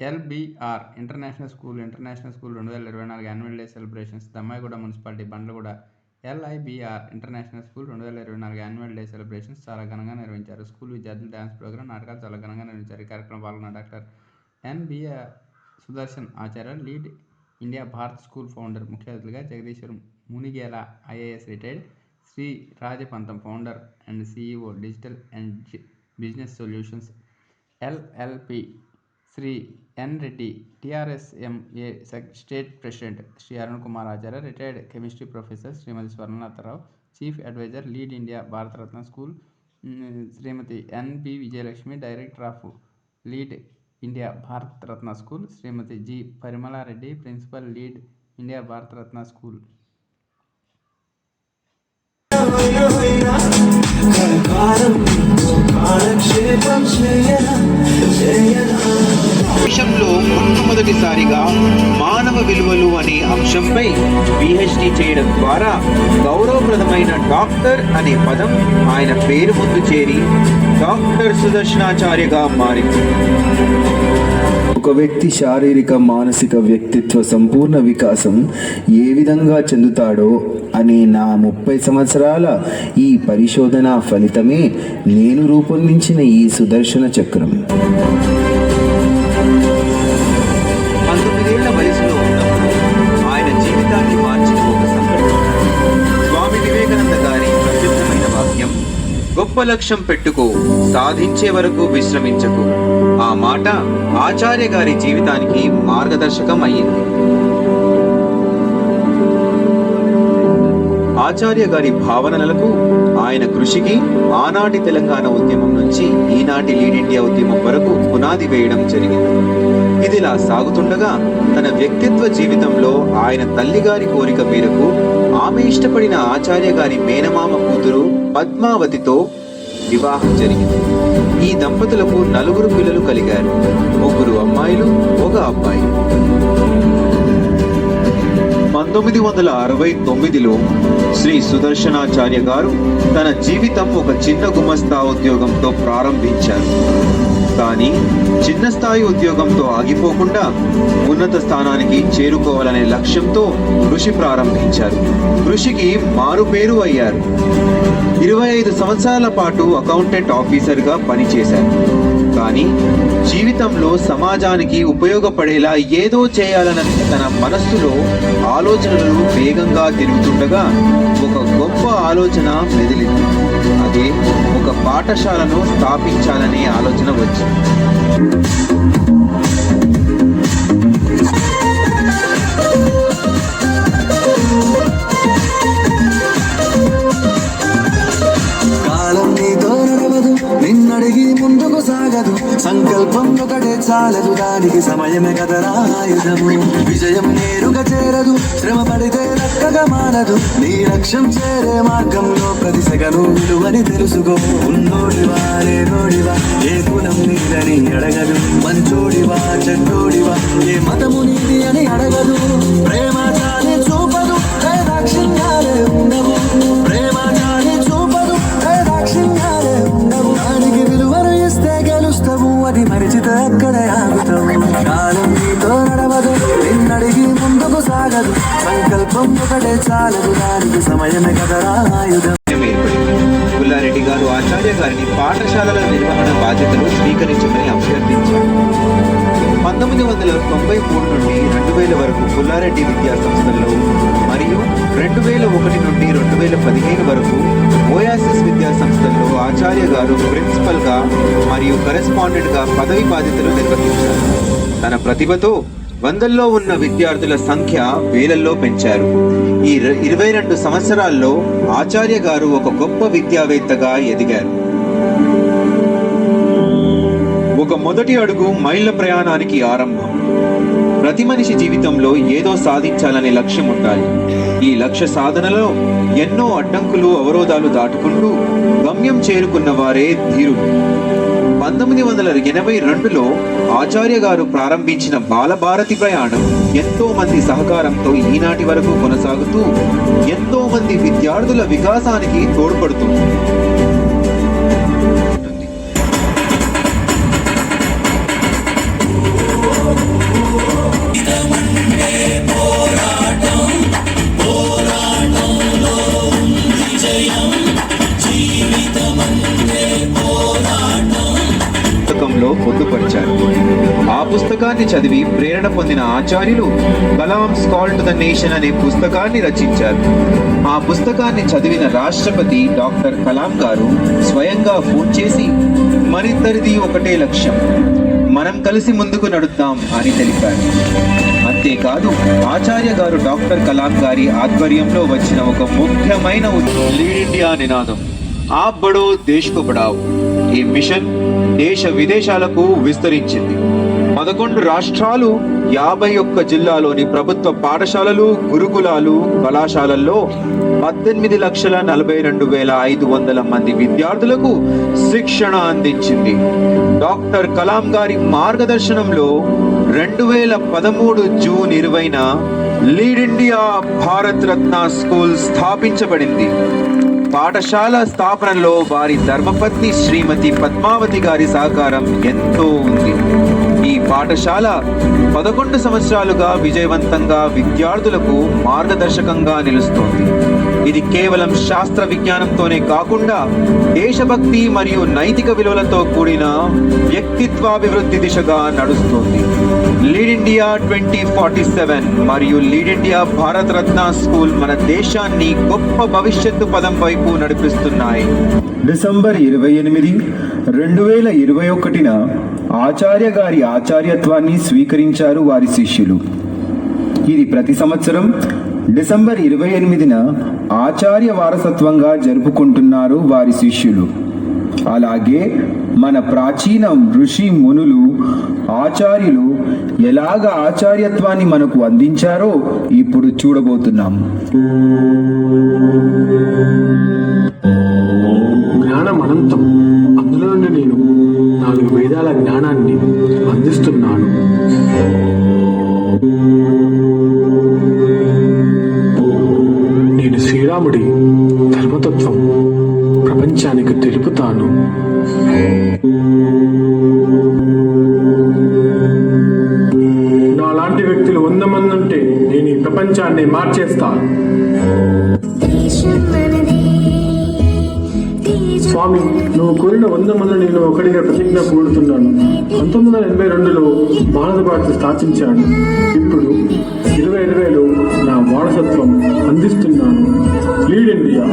LBR international school international school రెండు వేల ఇరవై నాలుగు annual day celebrations Dammaiguda municipality Bandlaguda LIBR international school రెండు వేల ఇరవై నాలుగు యాన్యువల్ డే సెలబ్రేషన్స్ చాలా ఘనంగా నిర్వహించారు. స్కూల్ విద్యార్థులు డ్యాన్స్ ప్రోగ్రాం నాటకాలు చాలా ఘనంగా నిర్వహించారు. ఈ కార్యక్రమం పాల్గొన్న doctor NBR Sudarshan Acharya lead India Bharat school founder ముఖ్య అతిథులుగా Jagadishwar Munigela IAS retired Shri Rajapantham founder and CEO digital and business solutions LLP Shri N Reddy TRSMA sec state president Shri Arun Kumar Acharya retired chemistry professor Shrimati Swarnanatharao chief advisor lead India Bharataratna school Shrimati NB Vijayalakshmi director of lead India Bharataratna school Shrimati G Parimalareddy principal lead India Bharataratna school. కాలక్షేపం చేయన చేయన దేశంలో మొట్టమొదటిసారిగా మానవ విలువలు అనే అంశంపై PhD చేయడం ద్వారా గౌరవప్రదమైన డాక్టర్ అనే పదం ఆయన పేరు ముందు చేరి డాక్టర్ సుదర్శనాచార్యగా మారింది. ఒక వ్యక్తి శారీరక మానసిక వ్యక్తిత్వ సంపూర్ణ వికాసం ఏ విధంగా చెందుతాడో అనే నా ముప్పై సంవత్సరాల ఈ పరిశోధన ఫలితమే నేను రూపొందించిన ఈ సుదర్శన చక్రం. గొప్ప లక్ష్యం పెట్టుకో సాధించే వరకు విశ్రమించకు. ఆ మాట ఆచార్య గారి జీవితానికి మార్గదర్శకం అయ్యింది. ఆచార్య గారి భావనలకు ఆయన కృషికి ఆనాటి తెలంగాణ ఉద్యమం నుంచి ఈనాటి లీడ్ ఇండియా ఉద్యమం వరకు పునాది వేయడం జరిగింది. ఇదిలా సాగుతుండగా తన వ్యక్తిత్వ జీవితంలో ఆయన తల్లిగారి కోరిక మేరకు ఆమె ఇష్టపడిన ఆచార్య గారి మేనమామ కూతురు పద్మావతితో వివాహం జరిగింది. ఈ దంపతులకు నలుగురు పిల్లలు కలిగారు. ముగ్గురు అమ్మాయిలు ఒక అబ్బాయి. పంతొమ్మిది వందల అరవై తొమ్మిదిలో శ్రీ సుదర్శనాచార్య గారు తన జీవితం ఒక చిన్న గుమస్తా ఉద్యోగంతో ప్రారంభించారు. కానీ చిన్న స్థాయి ఉద్యోగంతో ఆగిపోకుండా ఉన్నత స్థానానికి చేరుకోవాలనే లక్ష్యంతో కృషి ప్రారంభించారు. కృషికి మారుపేరు అయ్యారు. ఇరవై ఐదు సంవత్సరాల పాటు అకౌంటెంట్ ఆఫీసర్గా పనిచేశారు. కానీ జీవితంలో సమాజానికి ఉపయోగపడేలా ఏదో చేయాలన్న తన మనస్సులో ఆలోచనలు వేగంగా తిరుగుతుండగా ఒక గొప్ప ఆలోచన మెదిలింది. అదే ఒక పాఠశాలను స్థాపించాలనే ఆలోచన వచ్చింది. సాలదు చాలదు దానికి సమయమే కదరా ఆయుధము. విజయం నేరుగా చేరదు శ్రమ పడితే లక్కగా మానదు. నీ లక్ష్యం చేరే మార్గంలో ప్రతి సెగను విలువని తెలుసుకో. ఉన్నోడివా లేనోడివా ఏ కులం నీదని అడగదు. మంచోడివా చెడ్డోడివా ఏ మతము నీది అని అడగదు. సంకల్పం ఒకటే చాలదు. దానికి సమయమే కదరా ఆయుధం. ఏర్పడింది పుల్లారెడ్డి గారు ఆచార్య గారిని పాఠశాలల నిర్వహణ బాధ్యతలు స్వీకరించమని అభ్యర్థించారు. పంతొమ్మిది వందల తొంభై మూడు నుండి రెండు వేల వరకు పుల్లారెడ్డి విద్యా సంస్థల్లో మరియు రెండు వేల ఒకటి నుండి రెండు వేల పదిహేను వరకు ఓయాసిస్ విద్యా సంస్థల్లో ఆచార్య గారు ప్రిన్సిపల్గా మరియు కరెస్పాండెంట్గా పదవి బాధ్యతలు నిర్వహించారు. తన ప్రతిభతో వందల్లో ఉన్న విద్యార్థుల సంఖ్య వేలల్లో పెంచారు. ఈ ఇరవై రెండు సంవత్సరాల్లో ఆచార్య గారు ఒక గొప్ప విద్యావేత్తగా ఎదిగారు. ఒక మొదటి అడుగు మైళ్ళ ప్రయాణానికి ఆరంభం. ప్రతి మనిషి జీవితంలో ఏదో సాధించాలనే లక్ష్యం ఉండాలి. ఈ లక్ష్య సాధనలో ఎన్నో అడ్డంకులు అవరోధాలు దాటుకుంటూ గమ్యం చేరుకున్న వారే ధీరుడు పంతొమ్మిది వందల ఎనభై రెండులో ఆచార్య గారు ప్రారంభించిన బాలభారతి ప్రయాణం ఎంతో మంది సహకారంతో ఈనాటి వరకు కొనసాగుతూ ఎంతో మంది విద్యార్థుల వికాసానికి తోడ్పడుతుంది. ఆ పుస్తకాన్ని చదివి ప్రేరణ పొందిన ఆచార్యులు కలాం స్కాల్ టు ద నేషన్ అనే పుస్తకాన్ని రచించారు. ఆ పుస్తకాన్ని చదివిన రాష్ట్రపతి డాక్టర్ కలాం గారు స్వయంగా ఫోన్ చేసి మనిద్దరిది ఒకటే లక్ష్యం. మనం కలిసి ముందుకు నడుద్దాం అని తెలిపారు. అంతేకాదు ఆచార్య గారు డాక్టర్ కలాం గారి ఆధ్వర్యంలో వచ్చిన ఒక ముఖ్యమైన ఉద్యమం లీడ్ ఇండియా నినాదం. ఆ బడో దేశ్ కో బడావ్. ఈ మిషన్ దేశ విదేశాలకు విస్తరించింది. పదకొండు రాష్ట్రాలు యాభై ఒక్క జిల్లాలోని ప్రభుత్వ పాఠశాలలు గురుకులాలు కళాశాలల్లో పద్దెనిమిది లక్షల నలభై రెండు వేల ఐదు వందల మంది విద్యార్థులకు శిక్షణ అందించింది. డాక్టర్ కలాం గారి మార్గదర్శనంలో రెండు వేల పదమూడు జూన్ ఇరవైన lead India Bharat Ratna school స్థాపించబడింది. పాఠశాల స్థాపనలో వారి ధర్మపత్ని శ్రీమతి పద్మావతి గారి సహకారం ఎంతో ఉంది. ఈ పాఠశాల పదకొండు సంవత్సరాలుగా విజయవంతంగా విద్యార్థులకు మార్గదర్శకంగా నిలుస్తోంది. ఇది కేవలం శాస్త్ర విజ్ఞానంతోనే కాకుండా దేశభక్తి మరియు నైతిక విలువలతో కూడిన వ్యక్తిత్వాభివృద్ధి దిశగా నడుస్తోంది. Lead India twenty forty seven మరియు lead India Bharata Ratna school మన దేశాన్ని గొప్ప భవిష్యత్తు పదం వైపు నడిపిస్తున్నాయి. డిసెంబర్ ఇరవై ఎనిమిది రెండు వేల ఇరవై ఒకటిన ఆచార్య గారి ఆచార్యత్వాన్ని స్వీకరించారు వారి శిష్యులు. ఇది ప్రతి సంవత్సరం డిసెంబర్ ఇరవై ఎనిమిదిన ఆచార్య వారసత్వంగా జరుపుకుంటున్నారు వారి శిష్యులు. అలాగే మన ప్రాచీన ఋషి మునులు ఆచార్యులు ఎలాగ ఆచార్యత్వాన్ని మనకు అందించారో ఇప్పుడు చూడబోతున్నాం. జ్ఞానం అనంతం అందులో నేను నాలుగు వేదాల జ్ఞానాన్ని అందిస్తున్నాను. ప్రపంచాన్ని మార్చేస్తాను స్వామి నువ్వు కోరిన వంద మంది నేను ఒకటిగా ప్రతిజ్ఞ కోరుతున్నాను పంతొమ్మిది వందల ఎనభై రెండులో భారత భారతి స్థాపించాను ఇప్పుడు ఇరవై ఇరవైలో నా వారసత్వం అందిస్తున్నాను. Lead India.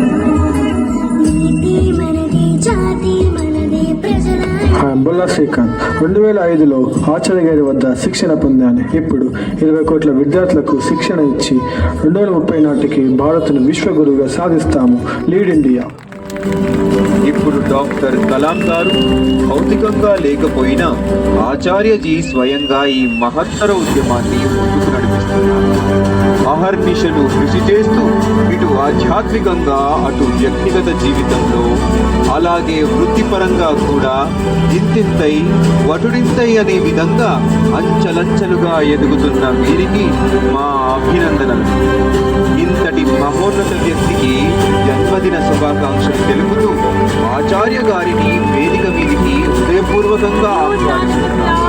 బుల్లా శ్రీకాంత్ రెండు వేల ఐదులో ఆచార్య గారి వద్ద శిక్షణ పొందాను. ఇప్పుడు ఇరవై కోట్ల విద్యార్థులకు శిక్షణ ఇచ్చి రెండు వేల ముప్పై నాటికి భారత్ను విశ్వగురువుగా సాధిస్తాము. Lead India. ఇప్పుడు డాక్టర్ కలాం గారు భౌతికంగా లేకపోయినా ఆచార్యజీ స్వయంగా ఈ మహత్తర ఉద్యమాన్ని ముందుకు నడిపిస్తున్నారు. అహర్నిశలు కృషి చేస్తూ ఆధ్యాత్మికంగా అటు వ్యక్తిగత జీవితంలో అలాగే వృత్తిపరంగా కూడా ఇంతింతై వటుడింతై అనే విధంగా అంచలంచలుగా ఎదుగుతున్న వీరికి మా అభినందనలు. ఇంతటి మహోన్నత వ్యక్తికి జన్మదిన శుభాకాంక్షలు తెలుపుతూ ఆచార్య గారిని వేదిక మీదికి హృదయపూర్వకంగా ఆహ్వానిస్తున్నాను.